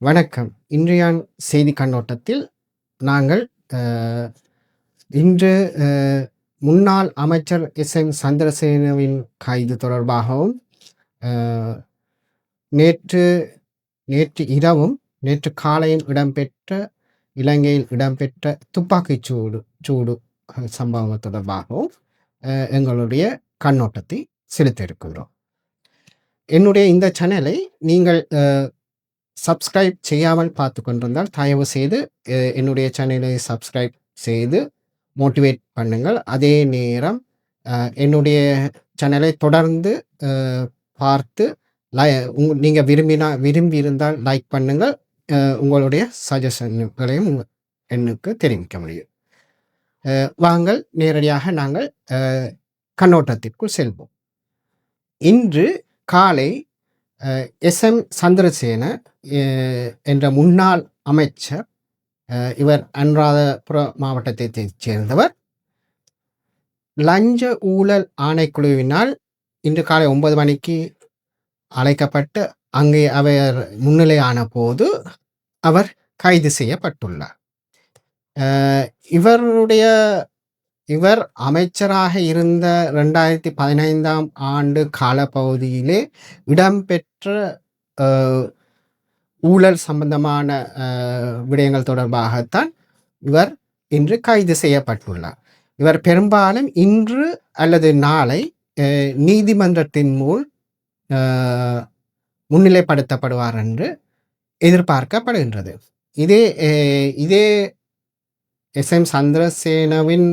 வணக்கம். இன்றையான் செய்தி கண்ணோட்டத்தில் நாங்கள் இன்று முன்னாள் அமைச்சர் எஸ் எம் சந்திரசேனவின் கைது தொடர்பாகவும் நேற்று நேற்று இரவும் நேற்று காலையில் இடம்பெற்ற இலங்கையில் இடம்பெற்ற துப்பாக்கிச் சூடு சூடு சம்பவம் தொடர்பாகவும் எங்களுடைய கண்ணோட்டத்தை செலுத்த இருக்கின்றோம் என்னுடைய இந்த சேனலை நீங்கள் சப்ஸ்கிரைப் செய்யாமல் பார்த்து கொண்டிருந்தால் தயவு செய்து என்னுடைய சேனலை சப்ஸ்கிரைப் செய்து மோட்டிவேட் பண்ணுங்கள். அதே நேரம் என்னுடைய சேனலை தொடர்ந்து பார்த்து லை உங் நீங்கள் விரும்பினா விரும்பி இருந்தால் லைக் பண்ணுங்கள். உங்களுடைய சஜஷன்களையும் எனக்கு தெரிவிக்க முடியும். வாங்கள் நேரடியாக நாங்கள் கண்ணோட்டத்திற்குள் செல்வோம். இன்று காலை எஸ். எம். சந்திரசேன என்ற முன்னாள் அமைச்சர் இவர் அனுராதபுர மாவட்டத்தை சேர்ந்தவர். லஞ்ச ஊழல் ஆணைக்குழுவினால் இன்று காலை ஒன்பது மணிக்கு அழைக்கப்பட்டு அங்கே அவர் முன்னிலையான போது அவர் கைது செய்யப்பட்டுள்ளார். இவருடைய இவர் அமைச்சராக இருந்த ரெண்டாயிரத்தி பதினைந்தாம் ஆண்டு காலப்பகுதியிலே இடம்பெற்ற ஊழல் சம்பந்தமான விடயங்கள் தொடர்பாகத்தான் இவர் இன்று கைது செய்யப்பட்டுள்ளார். இவர் பெரும்பாலும் இன்று அல்லது நாளை நீதிமன்றத்தின் மூல் முன்னிலைப்படுத்தப்படுவார் என்று எதிர்பார்க்கப்படுகின்றது. இதே இதே எஸ் எம் சந்திரசேனவின்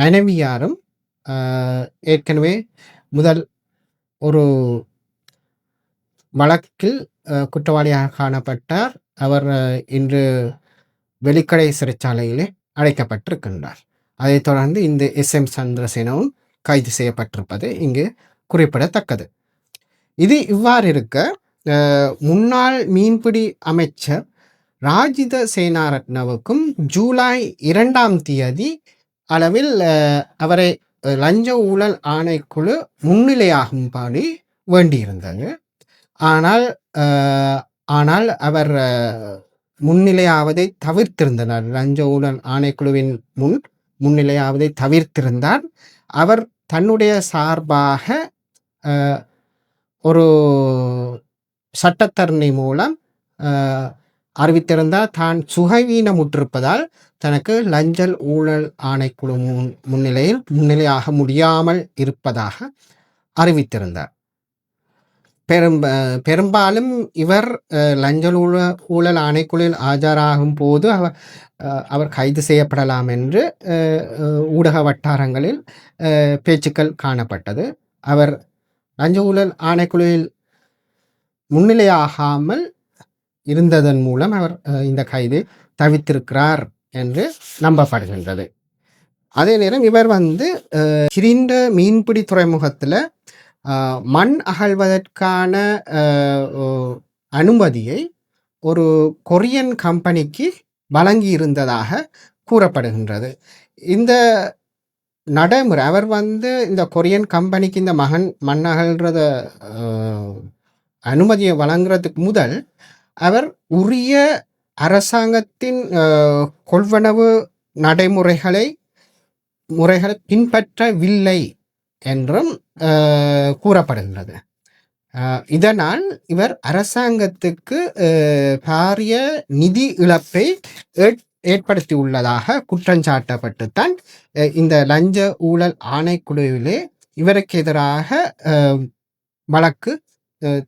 மனைவியாரும் ஏற்கனவே முதல் ஒரு வழக்கில் குற்றவாளியாக காணப்பட்டார். அவர் இன்று வெளிக்கடை சிறைச்சாலையிலே அழைக்கப்பட்டிருக்கின்றார் அதைத் தொடர்ந்து இந்த எஸ் எம் சந்திரசேனவும் கைது செய்யப்பட்டிருப்பது இங்கு குறிப்பிடத்தக்கது. இது இவ்வாறு இருக்க முன்னாள் மீன்பிடி அமைச்சர் ராஜித சேனாரத்னவுக்கும் ஜூலை இரண்டாம் தேதி அளவில் அவரை லஞ்ச ஊழல் ஆணைக்குழு முன்னிலையாகும்படி வேண்டியிருந்தது. ஆனால் ஆனால் அவர் முன்னிலையாவதை தவிர்த்திருந்தனர். லஞ்ச ஊழல் ஆணைக்குழுவின் முன் முன்னிலையாவதை தவிர்த்திருந்தார். அவர் தன்னுடைய சார்பாக ஒரு சட்டத்தரணி மூலம் அறிவித்திருந்தால் அறிவித்திருந்தார் தான் சுகவீனமுற்றிருப்பதால் தனக்கு லஞ்சல் ஊழல் ஆணைக்குழு முன் முன்னிலையில் முன்னிலையாக முடியாமல் இருப்பதாக அறிவித்திருந்தார். பெரும் பெரும்பாலும் இவர் லஞ்சல் ஊழல் ஊழல் ஆணைக்குழுவில் ஆஜராகும் போது அவர் அவர் கைது செய்யப்படலாம் என்று ஊடக வட்டாரங்களில் பேச்சுக்கள் காணப்பட்டது. அவர் லஞ்ச ஊழல் ஆணைக்குழுவில் முன்னிலையாகாமல் இருந்ததன் மூலம் அவர் இந்த கைது தவித்திருக்கிறார் என்று நம்பப்படுகின்றது. அதே நேரம் இவர் வந்து அஹ், மீன்பிடி துறைமுகத்தில் மண் அகழ்வதற்கான அனுமதியை ஒரு கொரியன் கம்பெனிக்கு வழங்கி இருந்ததாக கூறப்படுகின்றது. இந்த நடைமுறை அவர் வந்து இந்த கொரியன் கம்பெனிக்கு இந்த மகன் மண் அகழ்றத அனுமதியை வழங்குறதுக்கு முதல் அவர் உரிய அரசாங்கத்தின் கொள்வனவு நடைமுறைகளை முறைகளை பின்பற்றவில்லை என்றும் கூறப்படுகிறது கூறப்படுகின்றது. இதனால் இவர் அரசாங்கத்துக்கு பாரிய நிதி இழப்பை ஏற்- ஏற்படுத்தியுள்ளதாக குற்றஞ்சாட்டப்பட்டுத்தான் இந்த லஞ்ச ஊழல் ஆணைக்குழுவிலே இவருக்கு எதிராக வழக்கு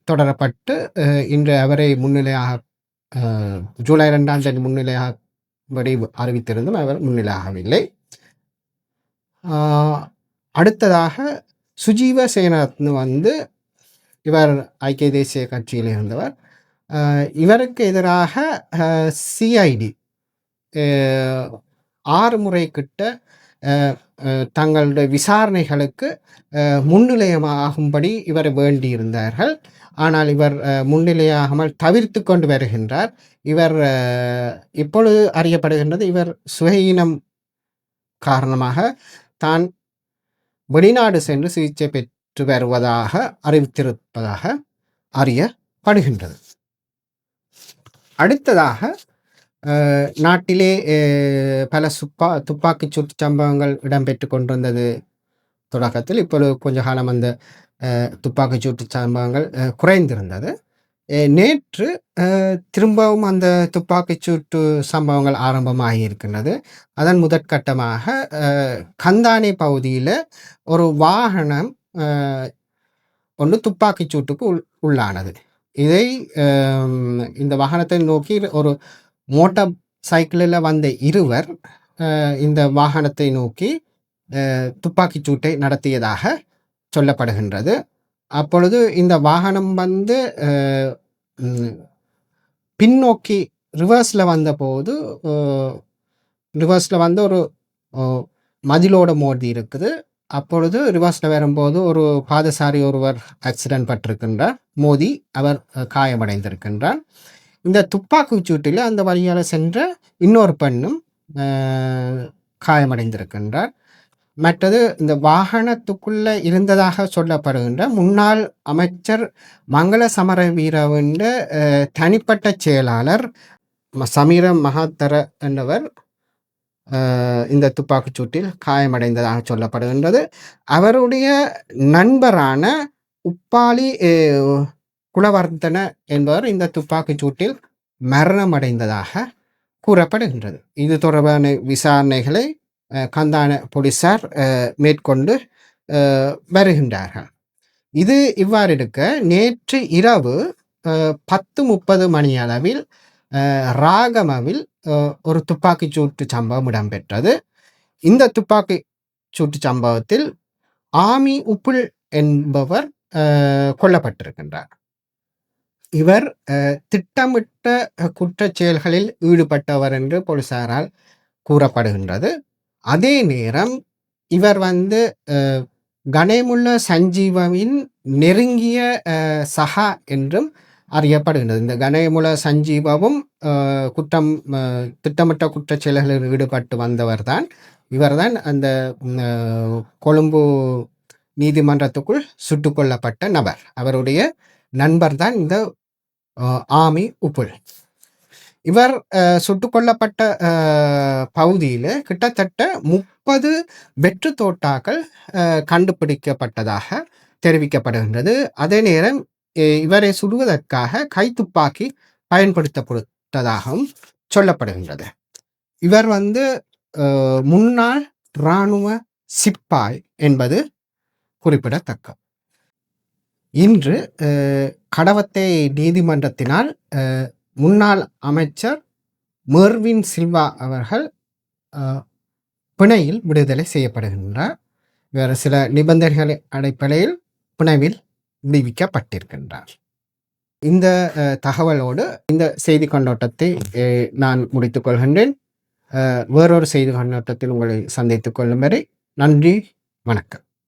தொடரப்பட்டு இன்று அவரை முன்னிலையாக ஜூலை ரெண்டாம் தேதி முன்னிலையாக படி அறிவித்திருந்தும் அவர் முன்னிலையாகவில்லை. அடுத்ததாக சுஜீவ சேனரத்ன வந்து இவர் ஐக்கிய தேசிய கட்சியில் இருந்தவர். இவருக்கு எதிராக சிஐடி ஆறு முறை கிட்ட தங்களுடைய விசாரணைகளுக்கு முன்னிலையமாகும்படி இவர் வேண்டியிருந்தார்கள். ஆனால் இவர் முன்னிலையாகாமல் தவிர்த்து கொண்டு வருகின்றார். இவர் இப்பொழுது அறியப்படுகின்றது இவர் சுயஈனம் காரணமாக தான் வெளிநாடு சென்று சிகிச்சை பெற்று வருவதாக அறிவித்திருப்பதாக அறியப்படுகின்றது. அடுத்ததாக நாட்டிலே பல சுப்பா துப்பாக்கிச் சூட்டு சம்பவங்கள் இடம்பெற்று கொண்டிருந்தது தொடக்கத்தில் இப்பொழுது கொஞ்ச காலம் அந்த துப்பாக்கிச் சூட்டு சம்பவங்கள் குறைந்திருந்தது நேற்று திரும்பவும் அந்த துப்பாக்கிச் சூட்டு சம்பவங்கள் ஆரம்பமாகி இருக்கின்றது அதன் முதற்கட்டமாக கந்தானி கந்தானே பகுதியில் ஒரு வாகனம் ஒன்று துப்பாக்கிச் சூட்டுக்கு உள் உள்ளானது இதை இந்த வாகனத்தை நோக்கி ஒரு மோட்டார் சைக்கிளில் வந்த இருவர் இந்த வாகனத்தை நோக்கி துப்பாக்கிச் சூட்டை நடத்தியதாக சொல்லப்படுகின்றது. அப்பொழுது இந்த வாகனம் வந்து பின்னோக்கி ரிவர்ஸில் வந்தபோது ரிவர்ஸில் வந்து ஒரு மதிலோட மோதி இருக்குது. அப்பொழுது ரிவர்ஸில் வரும்போது ஒரு பாதசாரி ஒருவர் ஆக்சிடென்ட் பட்டிருக்கின்றார். மோதி அவர் காயமடைந்திருக்கின்றார். இந்த துப்பாக்கி சூட்டில் அந்த வழியால் சென்ற இன்னொரு பெண்ணும் காயமடைந்திருக்கின்றார். மற்றது இந்த வாகனத்துக்குள்ளே இருந்ததாக சொல்லப்படுகின்ற முன்னாள் அமைச்சர் மங்கள சமரவீரவின் அஹ், தனிப்பட்ட செயலாளர் சமீர மகாத்தர என்பவர் இந்த துப்பாக்கிச் சூட்டில் காயமடைந்ததாக சொல்லப்படுகின்றது. அவருடைய நண்பரான உப்பாலி குலவர்த்தன என்பவர் இந்த துப்பாக்கிச் சூட்டில் மரணமடைந்ததாக கூறப்படுகின்றது. இது தொடர்பான விசாரணைகளை கந்தான போலீசார் மேற்கொண்டு வருகின்றார்கள். இது இவ்வாறு இருக்க நேற்று இரவு பத்து முப்பது மணி அளவில் ராகமவில் ஒரு துப்பாக்கிச் சூட்டு சம்பவம் இடம்பெற்றது. இந்த துப்பாக்கி சூட்டு சம்பவத்தில் ஆமி உப்புல் என்பவர் கொல்லப்பட்டிருக்கின்றார். இவர் திட்டமிட்ட குற்ற குற்றச் செயல்களில் ஈடுபட்டவர் என்று போலீசாரால் கூறப்படுகின்றது. அதே நேரம் இவர் வந்து கணேமுள்ள சஞ்சீவவின் நெருங்கிய சகா என்றும் அறியப்படுகின்றது. இந்த கணேமுல சஞ்சீவவும் குற்றம் திட்டமிட்ட குற்றச் செயல்களில் ஈடுபட்டு வந்தவர்தான். இவர்தான் அந்த கொழும்பு நீதிமன்றத்துக்குள் சுட்டுக்கொல்லப்பட்ட நபர். அவருடைய நண்பர் தான் இந்த ஆமி உப்புல் இவர் சுட்டு கொல்லப்பட்ட பகுதியில் கிட்டத்தட்ட முப்பது வெற்று தோட்டாக்கள் கண்டுபிடிக்கப்பட்டதாக தெரிவிக்கப்படுகின்றது அதே நேரம் இவரை சுடுவதற்காக கைத்துப்பாக்கி பயன்படுத்தப்பட்டதாகவும் சொல்லப்படுகின்றது இவர் வந்து முன்னாள் இராணுவ சிப்பாய் என்பது குறிப்பிடத்தக்கது இன்று கடவத்தை நீதிமன்றத்தினால் முன்னாள் அமைச்சர் மெர்வின் சில்வா அவர்கள் பிணையில் விடுதலை செய்யப்படுகின்றார். வேறு சில நிபந்தனைகள் அடிப்படையில் பிணைவில் விடுவிக்கப்பட்டிருக்கின்றார். இந்த தகவலோடு இந்த செய்தி கண்ணோட்டத்தை நான் முடித்துக் கொள்கின்றேன். வேறொரு செய்தி கண்ணோட்டத்தில் உங்களை சந்தித்துக் கொள்ளும் வரை நன்றி வணக்கம்.